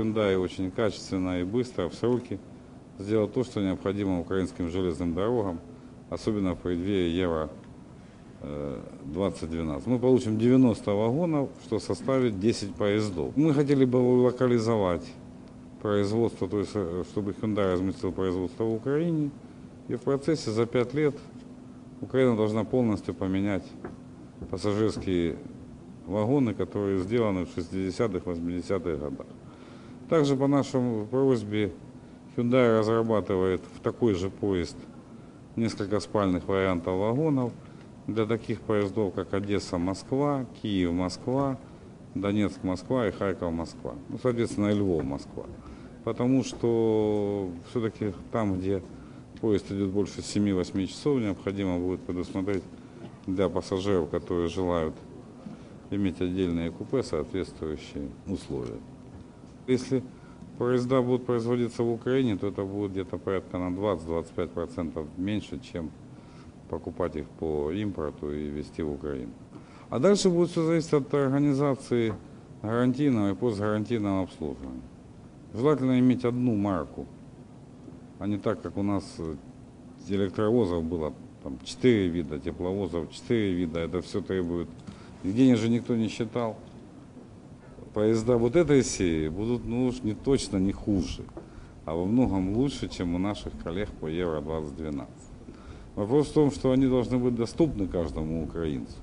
Hyundai очень качественно и быстро, в сроки сделать то, что необходимо украинским железным дорогам, особенно в преддверии Евро э, 2012. Мы получим 90 вагонов, что составит 10 поездов. Мы хотели бы локализовать производство, то есть э, чтобы Hyundai разместил производство в Украине. И в процессе за 5 лет Украина должна полностью поменять пассажирские вагоны, которые сделаны в 60-х, 80-х годах. Также по нашей просьбе Hyundai разрабатывает в такой же поезд несколько спальных вариантов вагонов для таких поездов, как Одесса-Москва, Киев-Москва, Донецк-Москва и Харьков-Москва. Ну, соответственно, и Львов-Москва. Потому что все-таки там, где поезд идет больше 7-8 часов, необходимо будет предусмотреть для пассажиров, которые желают иметь отдельные купе, соответствующие условия. Если поезда будут производиться в Украине, то это будет где-то порядка на 20-25% меньше, чем покупать их по импорту и везти в Украину. А дальше будет все зависеть от организации гарантийного и постгарантийного обслуживания. Желательно иметь одну марку, а не так, как у нас э, электровозов было там 4 вида, тепловозов 4 вида. Это все требует. Денег же никто не считал. Поезда вот этой серии будут, ну уж не точно не хуже, а во многом лучше, чем у наших коллег по Евро-2012. Вопрос в том, что они должны быть доступны каждому украинцу.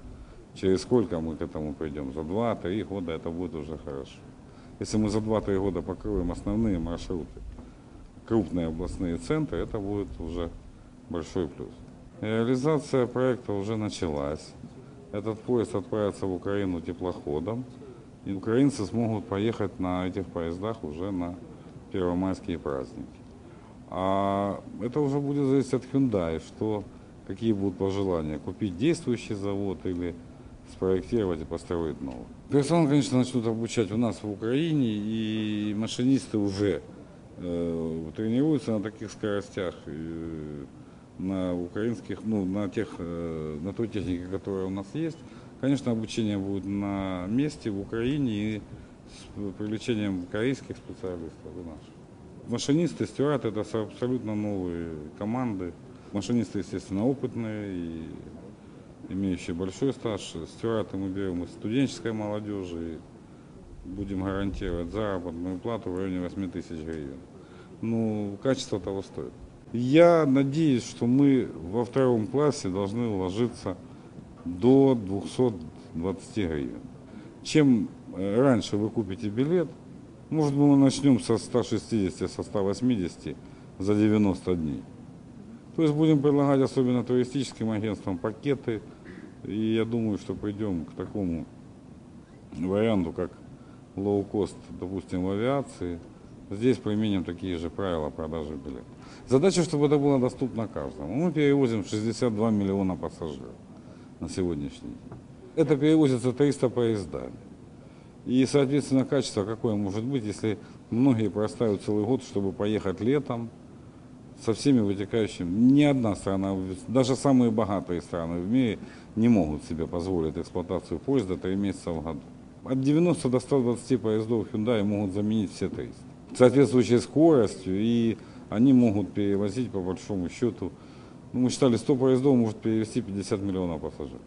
Через сколько мы к этому придем? За 2-3 года это будет уже хорошо. Если мы за 2-3 года покроем основные маршруты, крупные областные центры, это будет уже большой плюс. Реализация проекта уже началась. Этот поезд отправится в Украину теплоходом, и украинцы смогут поехать на этих поездах уже на первомайские праздники. А это уже будет зависеть от Hyundai, что, какие будут пожелания. Купить действующий завод или спроектировать и построить новый. Персонал, конечно, начнут обучать у нас в Украине, и машинисты уже э, тренируются на таких скоростях, э, на украинских, ну, на, тех, э, на той технике, которая у нас есть. Конечно, обучение будет на месте в Украине и с привлечением корейских специалистов и наших. Машинисты, стюард – это абсолютно новые команды. Машинисты, естественно, опытные и имеющие большой стаж. Стюарты мы берем из студенческой молодежи. И будем гарантировать заработную плату в районе 8 тысяч гривен. Ну, качество того стоит. Я надеюсь, что мы во втором классе должны уложиться до 220 гривен. Чем э, раньше вы купите билет, может быть, мы начнем со 160, со 180 за 90 дней. То есть будем предлагать особенно туристическим агентствам пакеты. И я думаю, что придем к такому варианту, как лоу-кост, допустим, в авиации. Здесь применим такие же правила продажи билетов. Задача, чтобы это было доступно каждому. Мы перевозим 62 миллиона пассажиров на сегодняшний день. Это перевозится 300 поездами. И, соответственно, качество какое может быть, если многие простают целый год, чтобы поехать летом со всеми вытекающими. Ни одна страна, даже самые богатые страны в мире не могут себе позволить эксплуатацию поезда 3 месяца в году. От 90 до 120 поездов Hyundai могут заменить все 300. Соответствующей скоростью, и они могут перевозить по большому счету, мы считали, 100 поездов может перевести 50 миллионов пассажиров.